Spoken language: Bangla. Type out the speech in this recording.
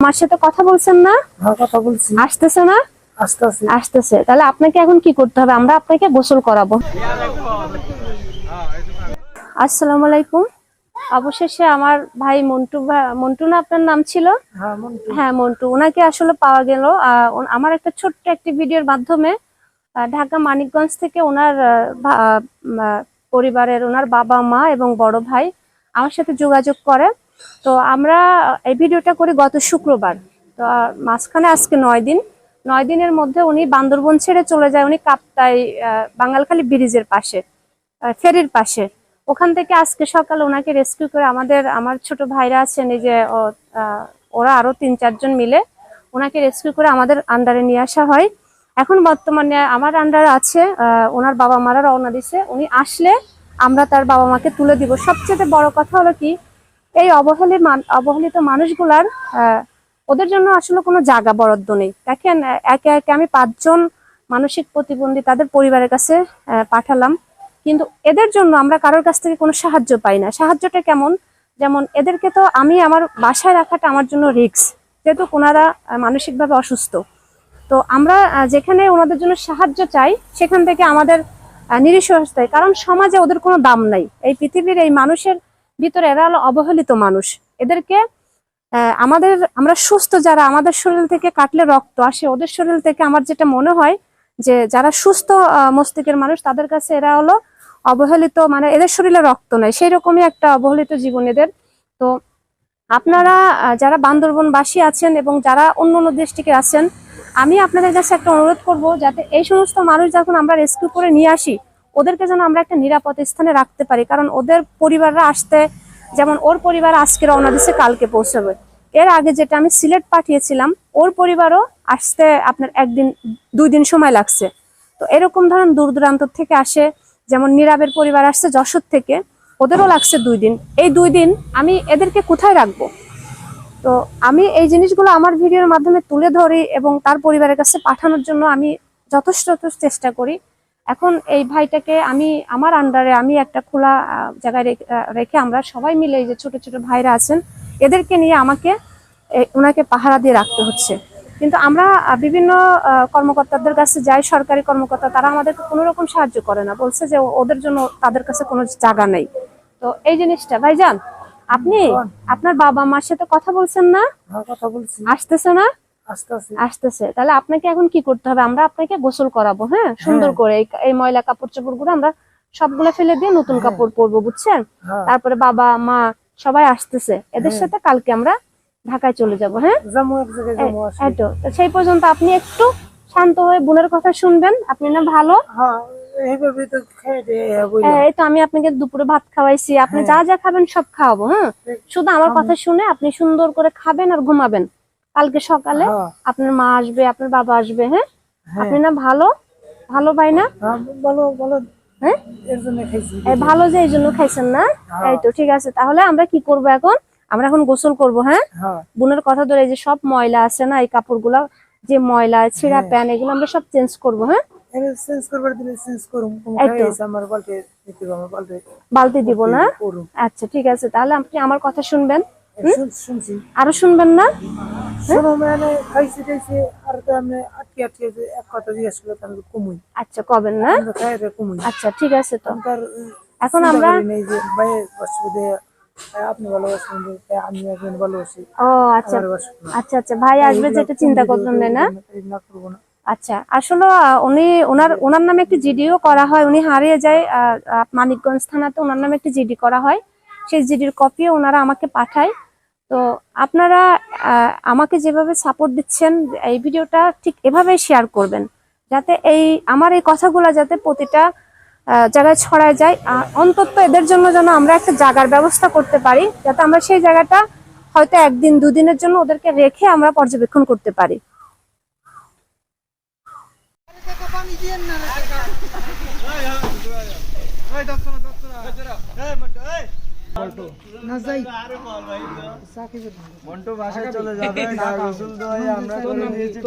আমার সাথে কথা বলছেন না? হ্যাঁ কথা বলছি। আসতেছে না? আস্তে আস্তে আসতেছে। তাহলে আপনাকে এখন কি করতে হবে? আমরা আপনাকে গোসল করাবো। আসসালামু আলাইকুম। অবশেষে আমার ভাই মন্টু মন্টু না আপনার নাম ছিল? হ্যাঁ মন্টু। হ্যাঁ ওনাকে আসলে পাওয়া গেল। আমার একটা ছোট্ট একটি ভিডিওর মাধ্যমে ঢাকা মানিকগঞ্জ থেকে ওনার পরিবারের ওনার বাবা মা এবং বড় ভাই আমার সাথে যোগাযোগ করে তো আমরা এই ভিডিওটা করি গত শুক্রবার। তো মাঝখানে আজকে নয় দিন। নয় দিনের মধ্যে উনি বান্দরবন ছেড়ে চলে যায়। উনি কাপ্তাই বাঙালখালী ব্রিজের পাশে ফেরির পাশে। ওখান থেকে আজকে সকালে ওনাকে রেস্কিউ করে আমাদের, আমার ছোট ভাইরা আছেন, এই যে ওরা আরও তিন চারজন মিলে ওনাকে রেস্কিউ করে আমাদের আন্ডারে নিয়ে আসা হয়। এখন বর্তমানে আমার আন্ডার আছে ওনার বাবা মারা রওনা দিছে। উনি আসলে আমরা তার বাবা মাকে তুলে দিব। সবচেয়ে বড় কথা হলো কি, এই অবহেলিত মান- অবহেলিত মানুষগুলার ওদের জন্য আসলে কোনো জায়গা বরাদ্দ নেই। দেখেন, একে একে আমি পাঁচজন মানসিক প্রতিবন্ধী তাদের পরিবারের কাছে পাঠালাম। কিন্তু এদের জন্য আমরা কারোর কাছ থেকে কোনো সাহায্য পাই না। সাহায্যটা কেমন? যেমন এদেরকে তো আমি আমার বাসায় রাখাটা আমার জন্য রিস্ক, যেহেতু ওনারা মানসিকভাবে অসুস্থ। তো আমরা যেখানে ওনাদের জন্য সাহায্য চাই, সেখান থেকে আমাদের আহ, নিরসহস্তায় কারণ সমাজে ওদের কোনো দাম নাই। এই পৃথিবীর এই মানুষের ভিতরে এরা হলো অবহেলিত মানুষ। এদেরকে আমাদের আমরা সুস্থ যারা আমাদের শরীর থেকে কাটলে রক্ত আসে ওদের শরীর থেকে আমার যেটা মনে হয় যে যারা সুস্থ মস্তিষ্কের মানুষ তাদের কাছে এরা হলো অবহেলিত মানে এদের শরীরে রক্ত নাই। সেই রকমই একটা অবহেলিত জীবন এদের। তো আপনারা যারা বান্দরবনবাসী আছেন এবং যারা অন্য অন্য ডিস্ট্রিক্টে আছেন আমি আপনাদের কাছে একটা অনুরোধ করব যাতে এই সমস্ত মানুষ যখন আমরা রেস্কিউ করে নিয়ে আসি, ওদেরকে যেন আমরা একটা নিরাপদ স্থানে রাখতে পারি। কারণ ওদের পরিবাররা আসতে, যেমন ওর পরিবার আজকে রওনা দিচ্ছে কালকে পৌঁছাবে। এর আগে যেটা আমি সিলেট পাঠিয়েছিলাম, ওর পরিবারও আসতে আপনার একদিন, দুই দিন সময় লাগছে। তো এরকম ধরেন দূর দূরান্ত থেকে আসে, যেমন নীরাবের পরিবার আসছে যশোর থেকে, ওদেরও লাগছে দুই দিন। এই দুই দিন আমি এদেরকে কোথায় রাখব? তো আমি এই জিনিসগুলো আমার ভিডিওর মাধ্যমে তুলে ধরি এবং তার পরিবারের কাছে পাঠানোর জন্য আমি যথেষ্ট চেষ্টা করি। এখন এই ভাইটাকে আমি, আমার আন্ডারে আমি একটা খোলা জায়গায় রেখে- আমরা সবাই মিলে এই যে ছোট ছোট ভাইরা আছেন, এদেরকে নিয়ে আমাকে ওনাকে পাহারা দিয়ে রাখতে হচ্ছে। কিন্তু আমরা বিভিন্ন কর্মকর্তাদের কাছে যাই, সরকারি কর্মকর্তা, তারা আমাদেরকে কোনো রকম সাহায্য করে না। বলছে যে ওদের জন্য তাদের কাছে কোনো জায়গা নেই। তো এই জিনিসটা, ভাইজান আপনি? আপনার বাবা মার সাথে কথা বলছেন না? হ্যাঁ কথা বলছি। আসতেছে না? আস্তে আস্তে আসতেছে। তাহলে আপনাকে এখন কি করতে হবে? আমরা আপনাকে গোসল করাবো হ্যাঁ? সুন্দর করে এই- ময়লা কাপড় চোপড়গুলো আমরা সবগুলা ফেলে দিয়ে নতুন কাপড় পরবো বুঝছেন? হ্যাঁ। তারপরে বাবা মা সবাই আসতেছে। এদের সাথে কালকে আমরা ঢাকায় চলে যাব হ্যাঁ? সেই পর্যন্ত আপনি একটু শান্ত হয়ে বোনের কথা শুনবেন। আপনি না ভালো? হ্যাঁ হ্যাঁ, এই তো আমি আপনাকে দুপুরে ভাত খাওয়াইছি। আপনি যা যা খাবেন সব খাওয়াবো হ্যাঁ? শুধু আমার কথা শুনে আপনি সুন্দর করে খাবেন আর ঘুমাবেন। কালকে সকালে হ্যাঁ। আপনার মা আসবে আপনার বাবা আসবে হ্যাঁ? হ্যাঁ। আপনি না ভালো? ভালো ভাই না? হ্যাঁ, বলো বলো হ্যাঁ? ভালো যে এই জন্য খাইছেন না? হ্যাঁ। এই তো ঠিক আছে। তাহলে আমরা কি করব এখন? আমরা এখন গোসল করব হ্যাঁ? হ্যাঁ। বোনের কথা ধরে এই যে সব ময়লা আছে না এই কাপড়গুলো যে ময়লা ছিঁড়া প্যান এগুলো আমরা সব চেঞ্জ করব হ্যাঁ? এর চেঞ্জ করবার দিলে চেঞ্জ করুম তুমি এই তো। খাইছি আমার বালতি দিতে আমার বালতি বালতি দিব না? আচ্ছা ঠিক আছে তাহলে আপনি আমার কথা শুনবেন শুনছি। আরও শুনবেন না? খাইছি খাইছি আর তো আমি আটকে আটকে এক কথা জিজ্ঞেস করলে আমি কমুই। আচ্ছা কবেন না? কমুই। আচ্ছা ঠিক আছে তো। এখন আমরা আপনি ভালোবাসেন আমি একজন ভালোবাসি। ও আচ্ছা। আচ্ছা আচ্ছা ভাই আসবে যেটা চিন্তা করবেন না? না। আচ্ছা আসলে উনি ওনার ওনার নামে একটি জিডিও করা হয়, উনি হারিয়ে যায় মানিকগঞ্জ থানাতে ওনার নামে একটি জিডি করা হয়। সেই জিডির কপিও ওনারা আমাকে পাঠায়। তো আপনারা আমাকে যেভাবে সাপোর্ট দিচ্ছেন, এই ভিডিওটা ঠিক এভাবেই শেয়ার করবেন, যাতে এই, আমার এই কথাগুলো যাতে প্রতিটা জায়গায় ছড়ায় যায়। অন্তত এদের জন্য যেন আমরা একটা জায়গার ব্যবস্থা করতে পারি, যাতে আমরা সেই জায়গাটা হয়তো একদিন, দুদিনের জন্য ওদেরকে রেখে আমরা পর্যবেক্ষণ করতে পারি না যাই মন্টু বাসায় চলে যাবে আমরা করে দিয়েছি